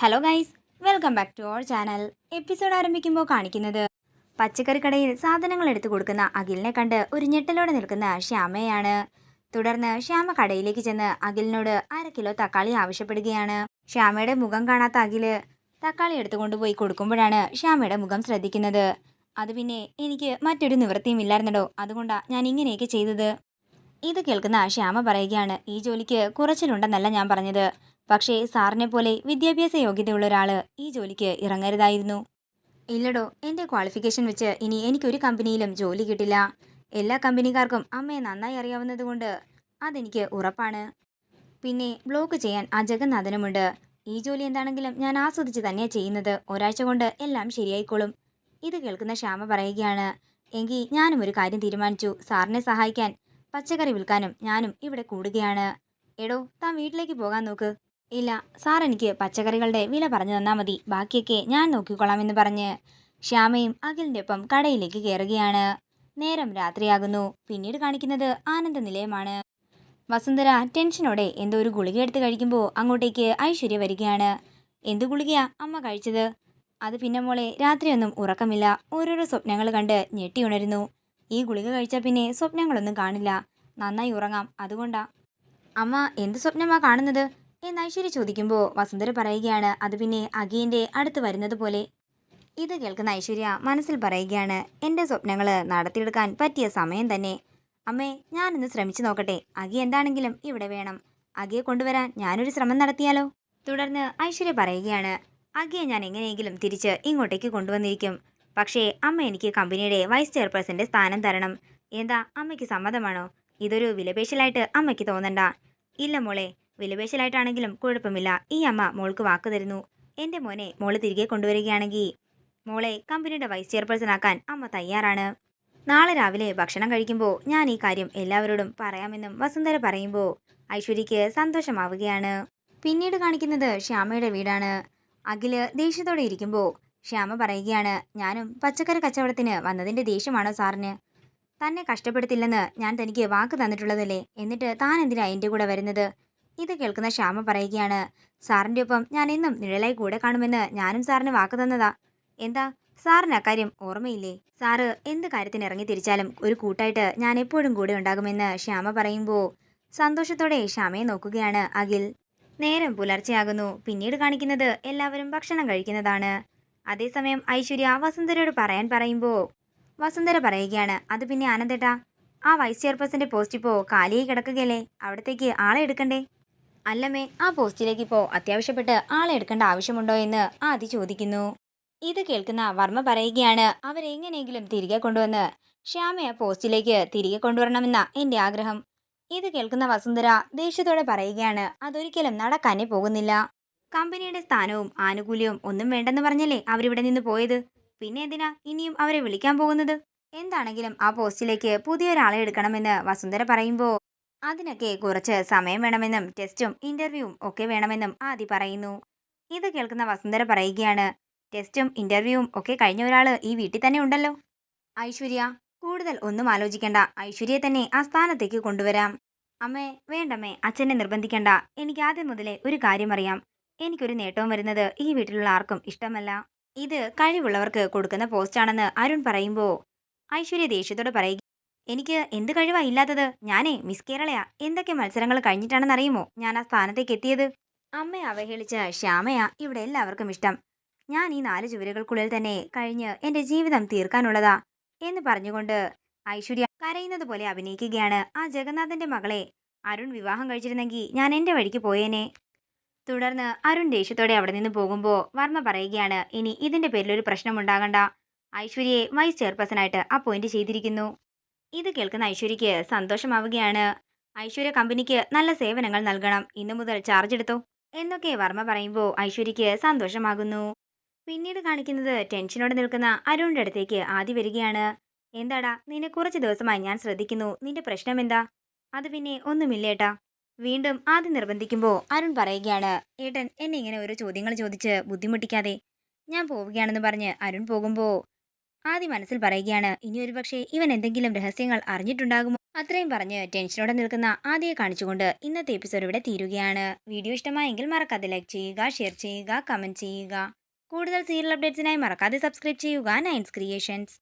Hello guys welcome back to our channel episode ആരംഭിക്കുമ്പോൾ കാണിക്കുന്നത് പച്ചക്കറി കടയിൽ സാധനങ്ങൾ എടുത്തു കൊടുക്കുന്ന അഖിലിനെ കണ്ട് ഒരു ഞെട്ടലോടെ നിൽക്കുന്ന ശ്യാമയാണ്. തുടർന്ന് ശ്യാമ കടയിലേക്ക് ചെന്ന് അഖിലിനോട് അര കിലോ തക്കാളി ആവശ്യപ്പെടുകയാണ്. ശ്യാമയുടെ മുഖം കാണാത്ത അഖിൽ തക്കാളി എടുത്തുകൊണ്ടുപോയി കൊടുക്കുമ്പോഴാണ് ശ്യാമയുടെ മുഖം ശ്രദ്ധിക്കുന്നത്. അത് പിന്നെ എനിക്ക് മറ്റൊരു നിവൃത്തിയും ഇല്ലായിരുന്നടോ? അതുകൊണ്ടാണ് ഞാൻ ഇങ്ങനെയൊക്കെ ചെയ്തത്. ഇത് കേൾക്കുന്ന ശ്യാമ പറയുകയാണ് ഈ ജോലിക്ക് കുറച്ചിലുണ്ടെന്നല്ല ഞാൻ പറഞ്ഞത്. പക്ഷേ സാറിനെ പോലെ വിദ്യാഭ്യാസ യോഗ്യതയുള്ള ഒരാൾ ഈ ജോലിക്ക് ഇറങ്ങരുതായിരുന്നു. ഇല്ലടോ എന്റെ ക്വാളിഫിക്കേഷൻ വെച്ച് ഇനി എനിക്കൊരു കമ്പനിയിലും ജോലി കിട്ടില്ല. എല്ലാ കമ്പനിക്കാർക്കും അമ്മയെ നന്നായി അറിയാവുന്നതുകൊണ്ട് അതെനിക്ക് ഉറപ്പാണ്. പിന്നെ ബ്ലോക്ക് ചെയ്യാൻ ആ ജഗന്നാഥനുമുണ്ട് ഈ ജോലി എന്താണെങ്കിലും ഞാൻ ആസ്വദിച്ച് തന്നെയാണ് ചെയ്യുന്നത്. ഒരാഴ്ച കൊണ്ട് എല്ലാം ശരിയായിക്കോളും. ഇത് കേൾക്കുന്ന ശ്യാമ പറയുകയാണ്. എങ്കിൽ ഞാനും ഒരു കാര്യം തീരുമാനിച്ചു. സാറിനെ സഹായിക്കാൻ പച്ചക്കറി വിൽക്കാനും ഞാനും ഇവിടെ കൂടുകയാണ്. എടോ താൻ വീട്ടിലേക്ക് പോകാൻ നോക്ക്. ഇല്ല സാർ എനിക്ക് പച്ചക്കറികളുടെ വില പറഞ്ഞു തന്നാൽ മതി. ബാക്കിയൊക്കെ ഞാൻ നോക്കിക്കൊള്ളാമെന്ന് പറഞ്ഞ് ശ്യാമയും അഖിലിന്റെ ഒപ്പം കടയിലേക്ക് കയറുകയാണ് നേരം രാത്രിയാകുന്നു. പിന്നീട് കാണിക്കുന്നത് ആനന്ദ നിലയമാണ് വസുന്ധര ടെൻഷനോടെ എന്തോ ഒരു ഗുളിക എടുത്ത് കഴിക്കുമ്പോൾ അങ്ങോട്ടേക്ക് ഐശ്വര്യ വരികയാണ്. എന്ത് ഗുളികയാ അമ്മ കഴിച്ചത്? അത് പിന്നെ മോളെ രാത്രിയൊന്നും ഉറക്കമില്ല. ഓരോരോ സ്വപ്നങ്ങൾ കണ്ട് ഞെട്ടി ഉണരുന്നു. ഈ ഗുളിക കഴിച്ചാൽ പിന്നെ സ്വപ്നങ്ങളൊന്നും കാണില്ല. നന്നായി ഉറങ്ങാം. അതുകൊണ്ടാ. അമ്മ എന്ത് സ്വപ്നമാണ് കാണുന്നത്? എന്ന് ഐശ്വര്യ ചോദിക്കുമ്പോൾ വസുന്ധര പറയുകയാണ് അത് പിന്നെ അഖിയന്റെ അടുത്ത് വരുന്നത് പോലെ ഇത് കേൾക്കുന്ന ഐശ്വര്യ മനസ്സിൽ പറയുകയാണ് എന്റെ സ്വപ്നങ്ങൾ നടത്തിയെടുക്കാൻ പറ്റിയ സമയം തന്നെ. അമ്മേ ഞാനിന്ന് ശ്രമിച്ചു നോക്കട്ടെ. അഖി എന്താണെങ്കിലും ഇവിടെ വേണം. അഖിയെ കൊണ്ടുവരാൻ ഞാനൊരു ശ്രമം നടത്തിയാലോ? തുടർന്ന് ഐശ്വര്യ പറയുകയാണ് അഖിയെ ഞാൻ എങ്ങനെയെങ്കിലും തിരിച്ച് ഇങ്ങോട്ടേക്ക് കൊണ്ടുവന്നിരിക്കും. പക്ഷേ അമ്മ എനിക്ക് കമ്പനിയുടെ വൈസ് ചെയർപേഴ്സന്റെ സ്ഥാനം തരണം. എന്താ അമ്മയ്ക്ക് സമ്മതമാണോ? ഇതൊരു വിലപേശലായിട്ട് അമ്മയ്ക്ക് തോന്നണ്ട. ഇല്ല മോളെ. വിലപേശലായിട്ടാണെങ്കിലും കുഴപ്പമില്ല. ഈ അമ്മ മോൾക്ക് വാക്ക് തരുന്നു. എന്റെ മോനെ മോൾ തിരികെ കൊണ്ടുവരികയാണെങ്കിൽ മോളെ കമ്പനിയുടെ വൈസ് ചെയർപേഴ്സൺ ആക്കാൻ അമ്മ തയ്യാറാണ്. നാളെ രാവിലെ ഭക്ഷണം കഴിക്കുമ്പോൾ ഞാൻ ഈ കാര്യം എല്ലാവരോടും പറയാമെന്നും വസുന്ധര പറയുമ്പോൾ ഐശ്വര്യയ്ക്ക് സന്തോഷമാവുകയാണ്. പിന്നീട് കാണിക്കുന്നത് ശ്യാമയുടെ വീടാണ്. അഖിൽ ദേഷ്യത്തോടെ ഇരിക്കുമ്പോൾ ശ്യാമ പറയുകയാണ് ഞാനും പച്ചക്കറി കച്ചവടത്തിന് വന്നതിന്റെ ദേഷ്യമാണോ സാറിന്? തന്നെ കഷ്ടപ്പെടുത്തില്ലെന്ന് ഞാൻ തനിക്ക് വാക്ക് തന്നിട്ടുള്ളതല്ലേ? എന്നിട്ട് താൻ എന്തിനാ എന്റെ കൂടെ വരുന്നത്? ഇത് കേൾക്കുന്ന ശ്യാമ പറയുകയാണ് സാറിന്റെ ഒപ്പം ഞാൻ എന്നും നിഴലായി കൂടെ കാണുമെന്ന് ഞാനും സാറിന് വാക്ക് തന്നതാ. എന്താ? സാറിന് അക്കാര്യം ഓർമ്മയില്ലേ? സാറ് എന്ത് കാര്യത്തിന് ഇറങ്ങി തിരിച്ചാലും ഒരു കൂട്ടായിട്ട് ഞാൻ എപ്പോഴും കൂടെ ഉണ്ടാകുമെന്ന് ശ്യാമ പറയുമ്പോൾ സന്തോഷത്തോടെ ശ്യാമയെ നോക്കുകയാണ് അഖിൽ. നേരം പുലർച്ചെയാകുന്നു. പിന്നീട് കാണിക്കുന്നത് എല്ലാവരും ഭക്ഷണം കഴിക്കുന്നതാണ്. അതേസമയം ഐശ്വര്യ വസുന്ധരയോട് പറയാൻ പറയുമ്പോൾ വസുന്ധര പറയുകയാണ് അത് പിന്നെ ആനന്ദേട്ടാ ആ വൈസ് ചെയർപേഴ്സന്റെ പോസ്റ്റ് ഇപ്പോൾ കാലിയായി കിടക്കുകയല്ലേ? അവിടത്തേക്ക് ആളെ എടുക്കണ്ടേ? അല്ലമ്മേ ആ പോസ്റ്റിലേക്ക് ഇപ്പോൾ അത്യാവശ്യപ്പെട്ട് ആളെ എടുക്കേണ്ട ആവശ്യമുണ്ടോ എന്ന് ആദി ചോദിക്കുന്നു. ഇത് കേൾക്കുന്ന വർമ്മ പറയുകയാണ് അവരെങ്ങനെയെങ്കിലും തിരികെ കൊണ്ടുവന്ന് ശ്യാമയെ പോസ്റ്റിലേക്ക് തിരികെ കൊണ്ടുവരണമെന്ന എന്റെ ആഗ്രഹം. ഇത് കേൾക്കുന്ന വസുന്ധര ദേഷ്യത്തോടെ പറയുകയാണ് അതൊരിക്കലും നടക്കാനേ പോകുന്നില്ല. കമ്പനിയുടെ സ്ഥാനവും ആനുകൂല്യവും ഒന്നും വേണ്ടെന്ന് പറഞ്ഞല്ലേ അവരിവിടെ നിന്ന് പോയത്? പിന്നെ എന്തിനാ ഇനിയും അവരെ വിളിക്കാൻ പോകുന്നത്? എന്താണെങ്കിലും ആ പോസ്റ്റിലേക്ക് പുതിയൊരാളെ എടുക്കണമെന്ന് വസുന്ധര പറയുമ്പോൾ അതിനൊക്കെ കുറച്ച് സമയം വേണമെന്നും ടെസ്റ്റും ഇന്റർവ്യൂവും ഒക്കെ വേണമെന്നും ആദി പറയുന്നു. ഇത് കേൾക്കുന്ന വസുന്ധര പറയുകയാണ് ടെസ്റ്റും ഇന്റർവ്യൂവും ഒക്കെ കഴിഞ്ഞ ഒരാൾ ഈ വീട്ടിൽ തന്നെ ഉണ്ടല്ലോ? ഐശ്വര്യ കൂടുതൽ ഒന്നും ആലോചിക്കേണ്ട. ഐശ്വര്യയെ തന്നെ ആ സ്ഥാനത്തേക്ക് കൊണ്ടുവരാം. അമ്മേ വേണ്ടമ്മേ അച്ഛനെ നിർബന്ധിക്കേണ്ട. എനിക്ക് ആദ്യം മുതലേ ഒരു കാര്യം അറിയാം. എനിക്കൊരു നേട്ടവും വരുന്നത് ഈ വീട്ടിലുള്ള ആർക്കും ഇഷ്ടമല്ല. ഇത് കഴിവുള്ളവർക്ക് കൊടുക്കുന്ന പോസ്റ്റാണെന്ന് അരുൺ പറയുമ്പോൾ ഐശ്വര്യ ദേഷ്യത്തോടെ പറയുക എനിക്ക് എന്ത് കഴിവാ ഇല്ലാത്തത്? ഞാനേ മിസ് കേരളയാ. എന്തൊക്കെ മത്സരങ്ങൾ കഴിഞ്ഞിട്ടാണെന്ന് അറിയുമോ ഞാൻ ആ സ്ഥാനത്തേക്ക് എത്തിയത്. അമ്മയെ അവഹേളിച്ച ശ്യാമയാ ഇവിടെ എല്ലാവർക്കും ഇഷ്ടം. ഞാൻ ഈ നാല് ചുവരുകൾക്കുള്ളിൽ തന്നെ കഴിഞ്ഞ് എന്റെ ജീവിതം തീർക്കാനുള്ളതാ എന്ന് പറഞ്ഞുകൊണ്ട് ഐശ്വര്യ കരയുന്നത് പോലെ അഭിനയിക്കുകയാണ്. ആ ജഗന്നാഥന്റെ മകളെ അരുൺ വിവാഹം കഴിച്ചിരുന്നെങ്കിൽ ഞാൻ എന്റെ വഴിക്ക് പോയേനെ. തുടർന്ന് അരുൺ ദേഷ്യത്തോടെ അവിടെ നിന്ന് പോകുമ്പോൾ വർമ്മ പറയുകയാണ് ഇനി ഇതിന്റെ പേരിലൊരു പ്രശ്നമുണ്ടാകണ്ട ഐശ്വര്യയെ വൈസ് ചെയർപേഴ്സണായിട്ട് അപ്പോയിന്റ് ചെയ്തിരിക്കുന്നു. ഇത് കേൾക്കുന്ന ഐശ്വര്യയ്ക്ക് സന്തോഷമാവുകയാണ്. ഐശ്വര്യ കമ്പനിക്ക് നല്ല സേവനങ്ങൾ നൽകണം. ഇന്നു മുതൽ ചാർജ് എടുത്തോ? എന്നൊക്കെ വർമ്മ പറയുമ്പോൾ ഐശ്വര്യയ്ക്ക് സന്തോഷമാകുന്നു. പിന്നീട് കാണിക്കുന്നത് ടെൻഷനോടെ നിൽക്കുന്ന അരുണിന്റെ അടുത്തേക്ക് ആദ്യ വരികയാണ്. എന്താടാ നിന്നെ കുറച്ച് ദിവസമായി ഞാൻ ശ്രദ്ധിക്കുന്നു. നിന്റെ പ്രശ്നം എന്താ? അത് പിന്നെ ഒന്നുമില്ലേട്ടാ വീണ്ടും ആദ്യം നിർബന്ധിക്കുമ്പോൾ അരുൺ പറയുകയാണ് ഏട്ടൻ എന്നെ ഇങ്ങനെ ഓരോ ചോദ്യങ്ങൾ ചോദിച്ച് ബുദ്ധിമുട്ടിക്കാതെ ഞാൻ പോവുകയാണെന്ന് പറഞ്ഞ് അരുൺ പോകുമ്പോൾ ആദ്യം മനസ്സിൽ പറയുകയാണ് ഇനി ഒരു പക്ഷേ ഇവൻ എന്തെങ്കിലും രഹസ്യങ്ങൾ അറിഞ്ഞിട്ടുണ്ടാകുമോ? അത്രയും പറഞ്ഞ് ടെൻഷനോടെ നിൽക്കുന്ന ആദ്യയെ കാണിച്ചുകൊണ്ട് ഇന്നത്തെ എപ്പിസോഡ് ഇവിടെ തീരുകയാണ്. വീഡിയോ ഇഷ്ടമായെങ്കിൽ മറക്കാതെ ലൈക്ക് ചെയ്യുക ഷെയർ ചെയ്യുക കമന്റ് ചെയ്യുക. കൂടുതൽ സീരിയൽ അപ്ഡേറ്റ്സിനായി മറക്കാതെ സബ്സ്ക്രൈബ് ചെയ്യുക നയൻസ് ക്രിയേഷൻസ്.